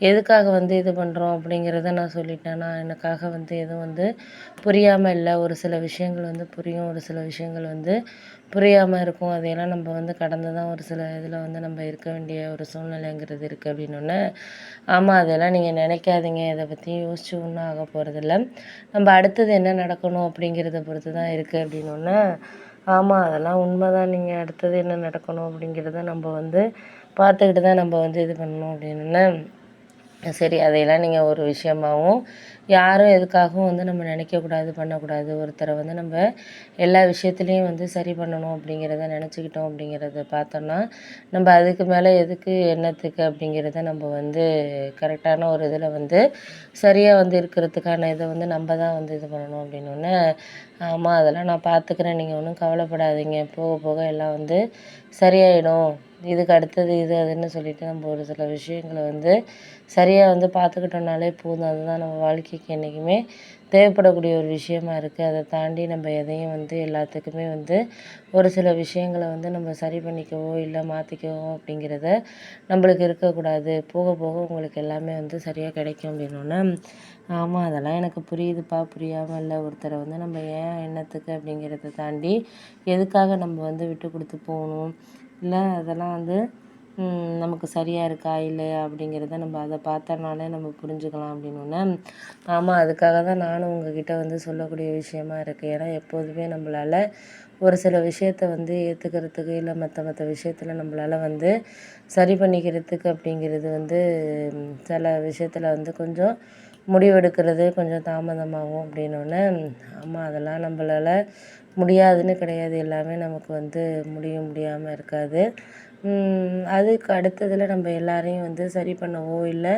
எதுக்காக வந்து இது பண்ணுறோம் அப்படிங்கிறத நான் சொல்லிட்டேன். நான் எனக்காக வந்து எதுவும் வந்து புரியாமல் இல்லை. ஒரு சில விஷயங்கள் வந்து புரியும். ஒரு சில விஷயங்கள் வந்து புரியாமல் இருக்கும். அதையெல்லாம் நம்ம வந்து கடந்து தான் ஒரு சில இதில் வந்து நம்ம இருக்க வேண்டிய ஒரு சூழ்நிலைங்கிறது இருக்குது அப்படின்னோடனே ஆமாம் அதெல்லாம் நீங்கள் நினைக்காதீங்க. இதை பற்றி யோசிச்சு ஒன்றும் ஆக போகிறதில்ல நம்ம அடுத்தது என்ன நடக்கணும் அப்படிங்கிறத பொறுத்து தான் இருக்குது அப்படின்னோடனே ஆமாம் அதெல்லாம் உண்மை தான் நீங்கள் அடுத்தது என்ன நடக்கணும் அப்படிங்கிறத நம்ம வந்து பார்த்துக்கிட்டு தான் நம்ம வந்து இது பண்ணணும் அப்படின்னு சரி அதையெல்லாம் நீங்கள் ஒரு விஷயமாகவும் யாரும் எதுக்காகவும் வந்து நம்ம நினைக்கக்கூடாது பண்ணக்கூடாது. ஒருத்தரை வந்து நம்ம எல்லா விஷயத்துலேயும் வந்து சரி பண்ணணும் அப்படிங்கிறத நினச்சிக்கிட்டோம் அப்படிங்கிறத பார்த்தோன்னா நம்ம அதுக்கு மேலே எதுக்கு என்னத்துக்கு அப்படிங்கிறத நம்ம வந்து கரெக்டான ஒரு இதில் வந்து சரியாக வந்து இருக்கிறதுக்கான இதை வந்து நம்ம தான் வந்து இது பண்ணணும் அப்படின்னோடனே ஆமாம் அதெல்லாம் நான் பார்த்துக்கிறேன். நீங்கள் ஒன்றும் கவலைப்படாதீங்க. போக போக எல்லாம் வந்து சரியாயிடும். இதுக்கு அடுத்தது இது அதுன்னு சொல்லிட்டு நம்ம ஒரு சில விஷயங்களை வந்து சரியாக வந்து பார்த்துக்கிட்டோம்னாலே போதும். அதுதான் நம்ம வாழ்க்கைக்கு என்றைக்குமே தேவைப்படக்கூடிய ஒரு விஷயமா இருக்குது அதை தாண்டி நம்ம எதையும் வந்து எல்லாத்துக்குமே வந்து ஒரு சில விஷயங்களை வந்து நம்ம சரி பண்ணிக்கவோ இல்லை மாற்றிக்கவோ அப்படிங்கிறத நம்மளுக்கு இருக்கக்கூடாது. போக போக உங்களுக்கு எல்லாமே வந்து சரியாக கிடைக்கும் அப்படின்னோடனே ஆமாம் அதெல்லாம் எனக்கு புரியுதுப்பா. புரியாமல் இல்லை. ஒருத்தரை வந்து நம்ம ஏன் எண்ணத்துக்கு அப்படிங்கிறத தாண்டி எதுக்காக நம்ம வந்து விட்டு கொடுத்து போகணும்? இல்லை அதெல்லாம் வந்து நமக்கு சரியாக இருக்கா இல்லையா அப்படிங்கிறத நம்ம அதை பார்த்தோன்னாலே நம்ம புரிஞ்சுக்கலாம் அப்படின்னோடனே ஆமாம் அதுக்காக தான் நானும் உங்ககிட்ட வந்து சொல்லக்கூடிய விஷயமா இருக்குது ஏன்னா எப்போதுமே நம்மளால ஒரு சில விஷயத்த வந்து ஏற்றுக்கிறதுக்கு இல்லை மற்ற மற்ற விஷயத்தில் நம்மளால வந்து சரி பண்ணிக்கிறதுக்கு அப்படிங்கிறது வந்து சில விஷயத்தில் வந்து கொஞ்சம் முடிவெடுக்கிறது கொஞ்சம் தாமதமாகும் அப்படின்னோடனே ஆமாம் அதெல்லாம் நம்மளால முடியாதுன்னு கிடையாது. எல்லாமே நமக்கு வந்து முடியும் முடியாமல் இருக்காது. அதுக்கு அடுத்ததில் நம்ம எல்லாரையும் வந்து சரி பண்ணவோ இல்லை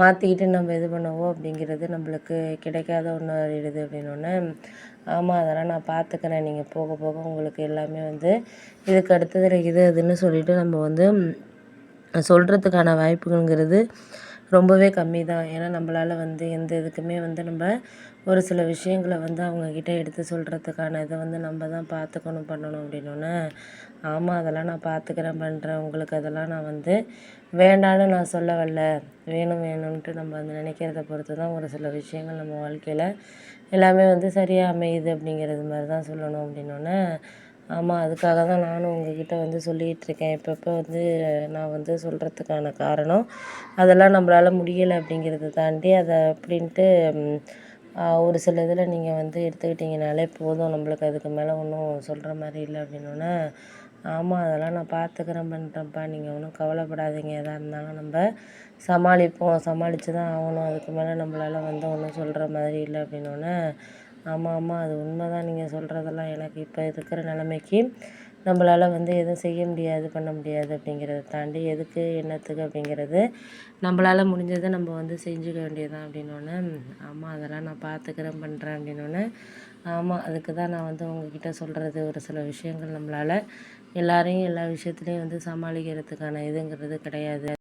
மாற்றிக்கிட்டு நம்ம இது பண்ணவோ அப்படிங்கிறது நம்மளுக்கு கிடைக்காத ஒன்று ஆயிடுது அப்படின்னோடனே ஆமாம் அதெல்லாம் நான் பார்த்துக்கிறேன் நீங்கள் போக போக உங்களுக்கு எல்லாமே வந்து இதுக்கு அடுத்ததில் இது அதுன்னு சொல்லிவிட்டு நம்ம வந்து சொல்கிறதுக்கான வாய்ப்புங்கிறது ரொம்பவே கம்மி தான். ஏன்னா நம்மளால வந்து எந்த இதுக்குமே வந்து நம்ம ஒரு சில விஷயங்களை வந்து அவங்கக்கிட்ட எடுத்து சொல்கிறதுக்கான இதை வந்து நம்ம தான் பார்த்துக்கணும் பண்ணணும் அப்படின்னோடனே ஆமாம் அதெல்லாம் நான் பார்த்துக்கிறேன் பண்ணுறேன் உங்களுக்கு அதெல்லாம் நான் வந்து வேண்டான்னு நான் சொல்ல வரல வேணும் வேணும்ன்ட்டு நம்ம வந்து நினைக்கிறத பொறுத்து தான் ஒரு சில விஷயங்கள் நம்ம வாழ்க்கையில் எல்லாமே வந்து சரியாக அமையுது அப்படிங்கிறது மாதிரி தான் சொல்லணும் அப்படின்னோடனே ஆமாம் அதுக்காக தான் நானும் உங்ககிட்ட வந்து சொல்லிகிட்ருக்கேன் இப்பப்போ வந்து நான் வந்து சொல்கிறதுக்கான காரணம் அதெல்லாம் நம்மளால முடியலை அப்படிங்கிறத தாண்டி அதை அப்படின்ட்டு ஒரு சில இதில் நீங்கள் வந்து எடுத்துக்கிட்டிங்கனாலே போதும். நம்மளுக்கு அதுக்கு மேலே ஒன்றும் சொல்கிற மாதிரி இல்லை அப்படின்னோடனே ஆமாம் அதெல்லாம் நான் பார்த்துக்கிறேன் பண்ணுறேன்ப்பா நீங்கள் ஒன்றும் கவலைப்படாதீங்க. எதாக இருந்தாலும் நம்ம சமாளிப்போம். சமாளித்து தான் ஆகணும். அதுக்கு மேலே நம்மளால வந்து ஒன்றும் சொல்கிற மாதிரி இல்லை அப்படின்னோடனே ஆமாம் ஆமாம் அது உண்மை தான் நீங்கள் சொல்கிறதெல்லாம் எனக்கு இப்போ இருக்கிற நிலமைக்கு நம்மளால் வந்து எதுவும் செய்ய முடியாது பண்ண முடியாது அப்படிங்கிறத தாண்டி எதுக்கு என்னத்துக்கு அப்படிங்கிறது நம்மளால முடிஞ்சதை நம்ம வந்து செஞ்சுக்க வேண்டியது தான் அப்படின்னோடனே ஆமாம் அதெல்லாம் நான் பார்த்துக்கிறேன் பண்ணுறேன் அப்படின்னோடனே ஆமாம் அதுக்கு தான் நான் வந்து உங்ககிட்ட சொல்கிறது ஒரு சில விஷயங்கள் நம்மளால் எல்லாரையும் எல்லா விஷயத்துலையும் வந்து சமாளிக்கிறதுக்கான இதுங்கிறது கிடையாது.